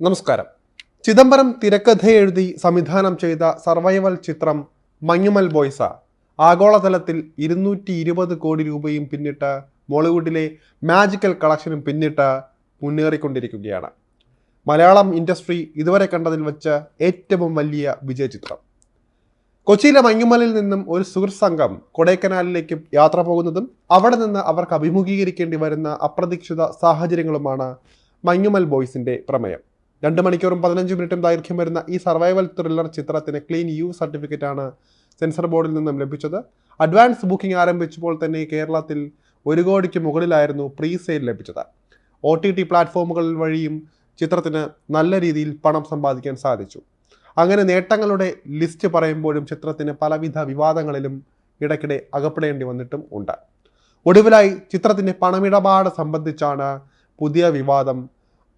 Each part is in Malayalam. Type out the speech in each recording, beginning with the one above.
നമസ്കാരം. ചിദംബരം തിരക്കഥ എഴുതി സംവിധാനം ചെയ്ത സർവൈവൽ ചിത്രം മഞ്ഞുമൽ ബോയ്സ ആഗോളതലത്തിൽ ഇരുന്നൂറ്റി ഇരുപത് കോടി രൂപയും പിന്നിട്ട് മോളിവുഡിലെ മാജിക്കൽ കളക്ഷനും പിന്നിട്ട് മുന്നേറിക്കൊണ്ടിരിക്കുകയാണ്. മലയാളം ഇൻഡസ്ട്രി ഇതുവരെ കണ്ടതിൽ വെച്ച് ഏറ്റവും വലിയ വിജയചിത്രം. കൊച്ചിയിലെ മഞ്ഞുമലിൽ നിന്നും ഒരു സുഹൃത്ത് സംഘം കൊടൈക്കനാലിലേക്ക് യാത്ര പോകുന്നതും അവിടെ നിന്ന് അവർക്ക് അഭിമുഖീകരിക്കേണ്ടി വരുന്ന അപ്രതീക്ഷിത സാഹചര്യങ്ങളുമാണ് മഞ്ഞുമൽ ബോയ്സിന്റെ പ്രമേയം. രണ്ട് മണിക്കൂറും പതിനഞ്ച് മിനിറ്റും ദൈർഘ്യം വരുന്ന ഈ സർവൈവൽ ത്രില്ലർ ചിത്രത്തിന് ക്ലീൻ യു സർട്ടിഫിക്കറ്റ് ആണ് സെൻസർ ബോർഡിൽ നിന്നും ലഭിച്ചത്. അഡ്വാൻസ് ബുക്കിംഗ് ആരംഭിച്ചപ്പോൾ തന്നെ കേരളത്തിൽ ഒരു കോടിക്ക് മുകളിലായിരുന്നു പ്രീ സെയിൽ ലഭിച്ചത്. ഒ ടി ടി പ്ലാറ്റ്ഫോമുകൾ വഴിയും ചിത്രത്തിന് നല്ല രീതിയിൽ പണം സമ്പാദിക്കാൻ സാധിച്ചു. അങ്ങനെ നേട്ടങ്ങളുടെ ലിസ്റ്റ് പറയുമ്പോഴും ചിത്രത്തിന് പലവിധ വിവാദങ്ങളിലും ഇടയ്ക്കിടെ അകപ്പെടേണ്ടി വന്നിട്ടും ഉണ്ട്. ഒടുവിലായി ചിത്രത്തിന്റെ പണമിടപാട് സംബന്ധിച്ചാണ് പുതിയ വിവാദം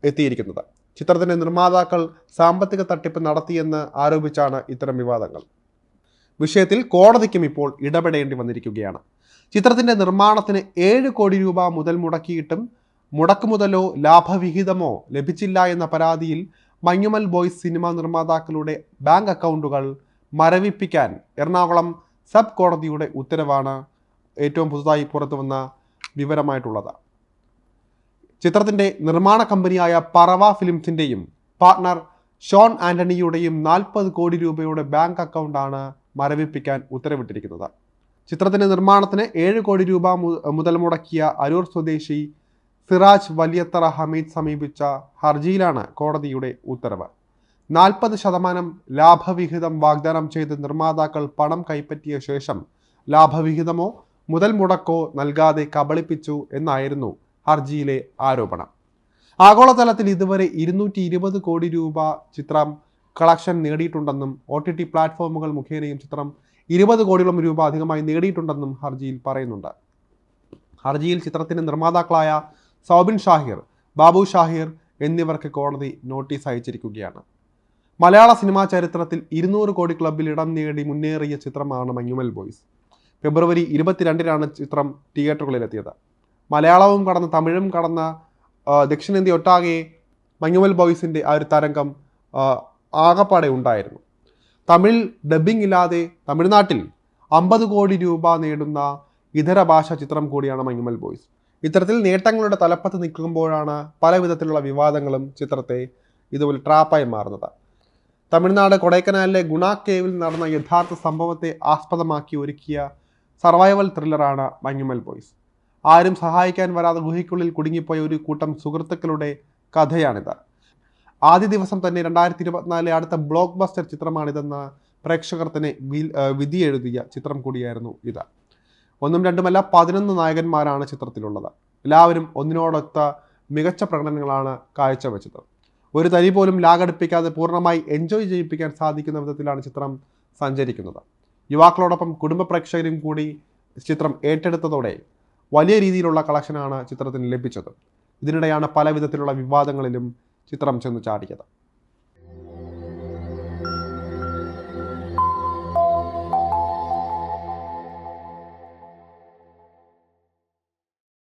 എത്തിയിരിക്കുന്നത്. ചിത്രത്തിന്റെ നിർമ്മാതാക്കൾ സാമ്പത്തിക തട്ടിപ്പ് നടത്തിയെന്ന് ആരോപിച്ചാണ് ഇത്തരം വിവാദങ്ങൾ. വിഷയത്തിൽ കോടതിക്കും ഇപ്പോൾ ഇടപെടേണ്ടി വന്നിരിക്കുകയാണ്. ചിത്രത്തിന്റെ നിർമ്മാണത്തിന് ഏഴ് കോടി രൂപ മുതൽ മുടക്കിയിട്ടും മുടക്കുമുതലോ ലാഭവിഹിതമോ ലഭിച്ചില്ല എന്ന പരാതിയിൽ മഞ്ഞുമൽ ബോയ്സ് സിനിമ നിർമ്മാതാക്കളുടെ ബാങ്ക് അക്കൗണ്ടുകൾ മരവിപ്പിക്കാൻ എറണാകുളം സബ് കോടതിയുടെ ഉത്തരവാണ് ഏറ്റവും പുതുതായി പുറത്തു വന്ന വിവരമായിട്ടുള്ളത്. ചിത്രത്തിന്റെ നിർമ്മാണ കമ്പനിയായ പറവ ഫിലിംസിന്റെയും പാർട്ണർ ഷോൺ ആന്റണിയുടെയും നാൽപ്പത് കോടി രൂപയുടെ ബാങ്ക് അക്കൗണ്ടാണ് മരവിപ്പിക്കാൻ ഉത്തരവിട്ടിരിക്കുന്നത്. ചിത്രത്തിന്റെ നിർമ്മാണത്തിന് ഏഴ് കോടി രൂപ മുതൽ മുടക്കിയ അരൂർ സ്വദേശി സിറാജ് വലിയത്തറ ഹമീദ് സമീപിച്ച ഹർജിയിലാണ് കോടതിയുടെ ഉത്തരവ്. നാൽപ്പത് ശതമാനം ലാഭവിഹിതം വാഗ്ദാനം ചെയ്ത് നിർമ്മാതാക്കൾ പണം കൈപ്പറ്റിയ ശേഷം ലാഭവിഹിതമോ മുതൽ മുടക്കോ നൽകാതെ കബളിപ്പിച്ചു എന്നായിരുന്നു ഹർജിയിലെ ആരോപണം. ആഗോളതലത്തിൽ ഇതുവരെ ഇരുന്നൂറ്റി ഇരുപത് കോടി രൂപ ചിത്രം കളക്ഷൻ നേടിയിട്ടുണ്ടെന്നും ഒ ടി ടി പ്ലാറ്റ്ഫോമുകൾ മുഖേനയും ചിത്രം ഇരുപത് കോടിയോളം രൂപ അധികമായി നേടിയിട്ടുണ്ടെന്നും ഹർജിയിൽ പറയുന്നുണ്ട്. ഹർജിയിൽ ചിത്രത്തിന്റെ നിർമ്മാതാക്കളായ സൗബിൻ ഷാഹിർ ബാബു ഷാഹിർ എന്നിവർക്ക് കോടതി നോട്ടീസ് അയച്ചിരിക്കുകയാണ്. മലയാള സിനിമാ ചരിത്രത്തിൽ ഇരുന്നൂറ് കോടി ക്ലബിൽ ഇടം നേടി മുന്നേറിയ ചിത്രമാണ് മഞ്ഞുമൽ ബോയ്സ്. ഫെബ്രുവരി ഇരുപത്തിരണ്ടിനാണ് ചിത്രം തിയേറ്ററുകളിലെത്തിയത്. മലയാളവും കടന്ന് തമിഴും കടന്ന ദക്ഷിണേന്ത്യ ഒട്ടാകെ മഞ്ഞുമൽ ബോയ്സിന്റെ ആ ഒരു തരംഗം ആകപ്പാടെ ഉണ്ടായിരുന്നു. തമിഴ് ഡബ്ബിംഗ് ഇല്ലാതെ തമിഴ്നാട്ടിൽ അമ്പത് കോടി രൂപ നേടുന്ന ഇതര ഭാഷാ ചിത്രം കൂടിയാണ് മഞ്ഞുമൽ ബോയ്സ്. ഇത്തരത്തിൽ നേട്ടങ്ങളുടെ തലപ്പത്ത് നിൽക്കുമ്പോഴാണ് പല വിധത്തിലുള്ള വിവാദങ്ങളും ചിത്രത്തെ ഇതുപോലെ ട്രാപ്പായി മാറുന്നത്. തമിഴ്നാട് കൊടൈക്കനാലിലെ ഗുണ കേവിൽ നടന്ന യഥാർത്ഥ സംഭവത്തെ ആസ്പദമാക്കി ഒരുക്കിയ സർവൈവൽ ത്രില്ലറാണ് മഞ്ഞുമൽ ബോയ്സ്. ആരും സഹായിക്കാൻ വരാതെ ഗുഹയ്ക്കുള്ളിൽ കുടുങ്ങിപ്പോയ ഒരു കൂട്ടം സുഹൃത്തുക്കളുടെ കഥയാണിത്. ആദ്യ ദിവസം തന്നെ രണ്ടായിരത്തി ഇരുപത്തിനാലിലെ അടുത്ത ബ്ലോക്ക് ബസ്റ്റർ ചിത്രമാണിതെന്ന് പ്രേക്ഷകർ തന്നെ വിധി എഴുതിയ ചിത്രം കൂടിയായിരുന്നു ഇത്. ഒന്നും രണ്ടുമല്ല പതിനൊന്ന് നായകന്മാരാണ് ചിത്രത്തിലുള്ളത്. എല്ലാവരും ഒന്നിനോടൊത്ത മികച്ച പ്രകടനങ്ങളാണ് കാഴ്ചവെച്ചത്. ഒരു തരി പോലും ലാഗടിപ്പിക്കാതെ പൂർണമായി എൻജോയ് ചെയ്യിപ്പിക്കാൻ സാധിക്കുന്ന വിധത്തിലാണ് ചിത്രം സഞ്ചരിക്കുന്നത്. യുവാക്കളോടൊപ്പം കുടുംബ പ്രേക്ഷകരും കൂടി ചിത്രം ഏറ്റെടുത്തതോടെ വലിയ രീതിയിലുള്ള കളക്ഷനാണ് ചിത്രത്തിന് ലഭിച്ചത്. ഇതിനിടെയാണ് പല വിധത്തിലുള്ള വിവാദങ്ങളിലും ചിത്രം ചെന്ന് ചാടിയത്.